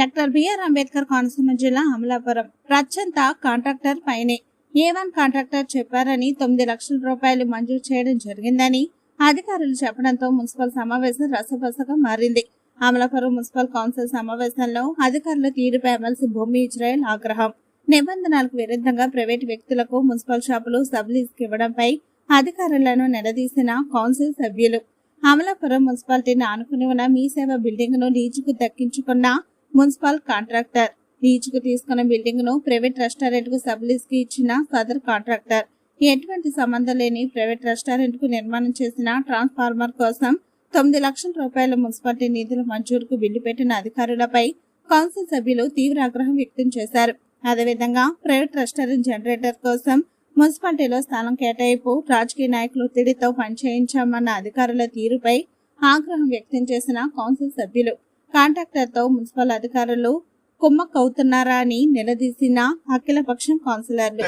Doctor BR Ambedkar Konaseema జిల్లా Amalapuram. ప్రచ్చంతా contractor పైనే. ఏ one contractor చెప్పారని తొమ్మిది లక్షల రూపాయలు మంజూరు చేయడం జరిగిందని అధికారులు చెప్పడంతో మున్సిపల్ సమావేశం రసబసగా మారింది. అమలాపురం మున్సిపల్ కౌన్సిల్ సమావేశంలో అధికారుల తీరుపై ఎమ్మెల్సీ భూమి ఇజ్రాయెల్ ఆగ్రహం. నిబంధనలకు విరుద్ధంగా ప్రైవేటు వ్యక్తులకు మున్సిపల్ షాపులు సబ్లీజ్కి ఇవ్వడంపై అధికారులను నిలదీసిన కౌన్సిల్ సభ్యులు. అమలాపురం మున్సిపాలిటీని ఆనుకుని ఉన్న మీ సేవ బిల్డింగ్ను లీజుకు దక్కించుకున్న మున్సిపల్ కాంట్రాక్టర్. లీజుకు తీసుకున్న బిల్డింగ్ను ప్రైవేట్ రెస్టారెంట్కు సబ్లీజ్కి ఇచ్చిన సదర్ కాంట్రాక్టర్. ఎటువంటి సంబంధం లేని ప్రైవేట్ రెస్టారెంట్కు నిర్మాణం చేసిన ట్రాన్స్ఫార్మర్ కోసం తొమ్మిది లక్షల రూపాయల మున్సిపాలిటీ నిధుల మంజూరుకు బిల్లు పెట్టిన అధికారులపై కౌన్సిల్ సభ్యులు తీవ్ర ఆగ్రహం వ్యక్తం చేశారు. అదేవిధంగా ప్రైవేట్ రెస్టారెంట్ జనరేటర్ కోసం మున్సిపాలిటీలో స్థానం కేటాయింపు రాజకీయ నాయకులు ఒత్తిడితో పనిచేయించామన్న అధికారుల తీరుపై ఆగ్రహం వ్యక్తం చేసిన కౌన్సిల్ సభ్యులు. కాంట్రాక్టర్తో మున్సిపల్ అధికారులు కుమ్మక్కవుతున్నారా అని నిలదీసిన అఖిలపక్షం కౌన్సిలర్లు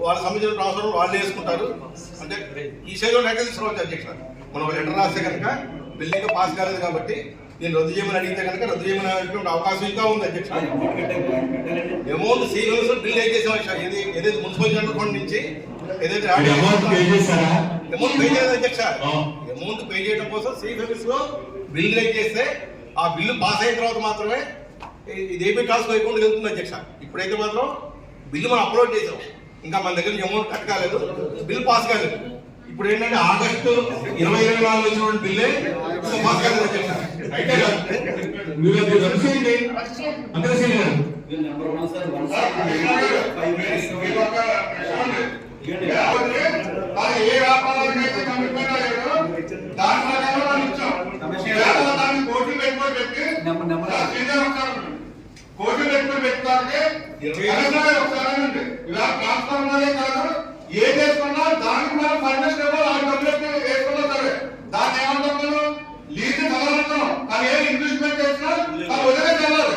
వాళ్ళ సంబంధించిన ట్రాన్స్ఫర్ వాళ్ళు వేసుకుంటారు అంటే ఈ స్టేజ్లో లెటర్ తీసుకోవచ్చు అధ్యక్ష. మనం లెటర్ రాస్తే కనుక బిల్డింగ్ పాస్ కాలేదు కాబట్టి నేను రద్దు చేయమని అడిగితే కనుక రద్దు చేయమని అవకాశం ఇంకా ఉంది అధ్యక్ష. అమౌంట్ సీరియస్ బిల్ ఏ చేసాం అధ్యక్ష. ఏది ఏదైతే మున్సిపల్ జనరల్ ఫండ్ నుంచి ఏదైతే అమౌంట్ పే చేయలేదు అధ్యక్ష. అమౌంట్ పే చేయడం కోసం సి సర్వీస్లో బిల్ రేట్ చేస్తే ఆ బిల్లు పాస్ అయిన తర్వాత మాత్రమే ఇ- ఇది ఏపీ టాస్క్ అకౌంట్ వెళ్తుంది అధ్యక్ష. ఇప్పుడైతే మాత్రం బిల్లు మనం అప్లోడ్ చేసాం ఇంకా మన దగ్గర అమౌంట్ కట్ కాలేదు. బిల్ పాస్ కాలేదు. ఇప్పుడు ఏంటంటే ఆగస్టు ఇరవై ఇరవై నాలుగు వచ్చినటువంటి బిల్లే పాస్ కాలేదు అధ్యక్ష. అంతేసేయండి గారు? Number one sir one sir అది ఏ వ్యాపారానికైతే కమిట్మెంట్ దాని ప్రకారం మనం ఇచ్చాం. దాన్ని కోర్టు పెట్టుకొని పెట్టి కోర్టు పెట్టుకొని పెట్టుకోవాలి ఒకసారి అనండి. ఇవాళ ట్రాన్స్ఫార్మరే కాదు ఏ చేసుకున్నా దానికి మనం ఇవ్వాలి ఆ డబ్బులకి వేసుకున్నా సరే దాన్ని ఏమంటాం మనం లీజ్ కలగలుగుతాం కానీ ఏ ఇన్వెస్ట్మెంట్ చేసినా అది వదిలేసి వెళ్ళాలి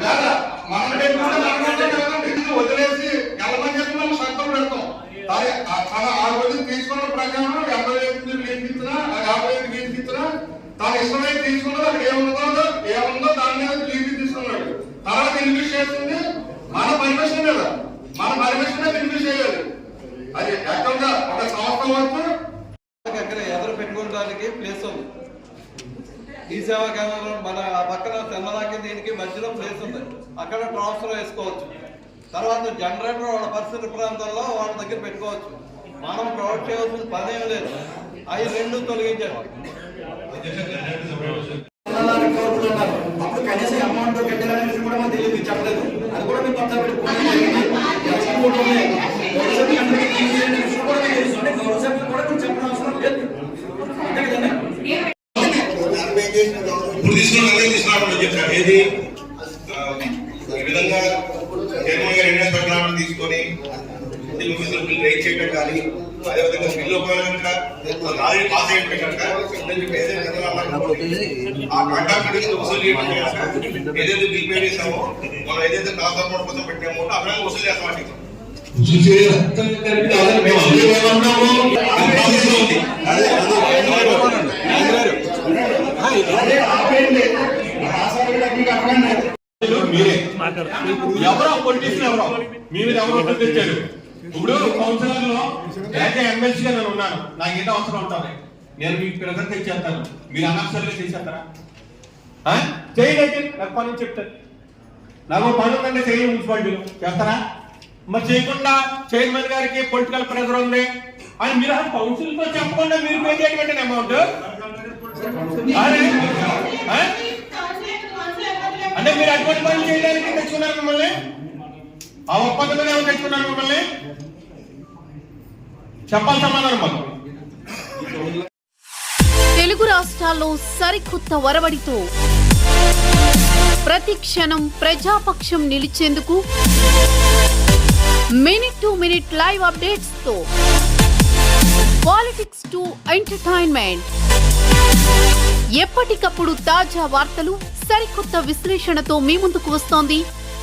లేదా మనం పెట్టుకుంటే మనం పెట్టుకుంటే కదండి. ఇది వదిలేసి వెళ్ళమని చెప్పి మనం సంతకం పెడతాం అది ఆ- తన ఆ రోజు తీసుకున్న ప్రకారం ఎనభై ఐదు లీజించినా యాభై ఐదు లీజించినా తన ఇష్టమైతే తీసుకున్నది అక్కడ ఏముందో ఏముందో దాని మీద లీజు తీసుకున్నాడు. తర్వాత ఇన్వెస్ట్ చేస్తుంది మన పర్మిషన్ మీద మన పర్మిషన్ మీద ఇన్వెస్ట్ చేయాలి. అది యాక్చువల్గా ఒక సంస్థ వరకు అక్కడ ఎదురు పెట్టుకోవడానికి ప్లేస్ ఉంది. ఈ సేవా కేంద్రం మన పక్కన తెల్లదాకి దీనికి మధ్యలో ప్లేస్ ఉంది. అక్కడ ట్రాన్స్ఫర్ వేసుకోవచ్చు. తర్వాత జనరేటర్ వాళ్ళ పరిసర ప్రాంతాల్లో వాళ్ళ దగ్గర పెట్టుకోవచ్చు. మనం ప్రొవైడ్ చేయాల్సిన పని ఏం లేదు. అవి రెండు తొలగించారు అప్పుడు కనీసం అమౌంట్ కట్టాలనే విషయం కూడా మాకు తెలియదు. చెప్పలేదు. అది కూడా మీకు కదండి? ఇప్పుడు తీసుకున్న నిర్ణయం తీసుకున్నాడు అధ్యక్ష ఏది? ఈ విధంగా చైర్మన్ గారు తీసుకొని రేట్ చేయడం కానీ అదేవిధంగా కనుక పాస్ అయిపోతే కనుక ఆ కాంట్రాక్ట్ వసూలు చేయడం ఏదైతే బిల్ పే చేసామో మనం ఏదైతే కోసం పెట్టామో విధంగా వసూలు చేస్తాం అధ్యక్ష. చూసే రక్తం కలిపి అదే మేము అందరూ ఏమన్నాము అది ప్రాసెస్ మీరే ఎవరో పొలిటీషియన్ ఎవరో. మీ మీద ఎవరో ఒకరు తెచ్చారు ఇప్పుడు కౌన్సిలర్లో అయితే ఎమ్మెల్సీ గా నేను ఉన్నాను. నాకు ఏదో అవసరం ఉంటుంది. నేను మీకు ప్రెజెంట్ తెచ్చేస్తాను. మీరు అనవసరంగా చేసేస్తారా? అయితే నాకు పని చెప్తాను. నాకు పని ఉందంటే చేయండి మున్సిపాలిటీలో. చేస్తారా? మరి చేయకుండా చైర్మన్ గారికి పొలిటికల్ ప్రెజర్ ఉంది. అని మీరు కౌన్సిల్తో చెప్పకుండా మీరు పే చేయటువంటి అమౌంట్ అంటే మీరు అటువంటి పనులు చేయడానికి తెచ్చుకున్నారు మిమ్మల్ని ఆ ఒప్పందం మీద ఎవరు తెచ్చుకున్నారు మిమ్మల్ని? చెప్పాలి సమాధానం మాకు. తెలుగు రాష్ట్రాల్లో సరికొత్త వరవడితో ప్రతి క్షణం ప్రజాపక్షం నిలిచేందుకు మినిట్ టు మినిట్ లైవ్ అప్డేట్స్తో పాలిటిక్స్ టు ఎంటర్టైన్మెంట్. ఎప్పటికప్పుడు తాజా వార్తలు సరికొత్త విశ్లేషణతో మీ ముందుకు వస్తోంది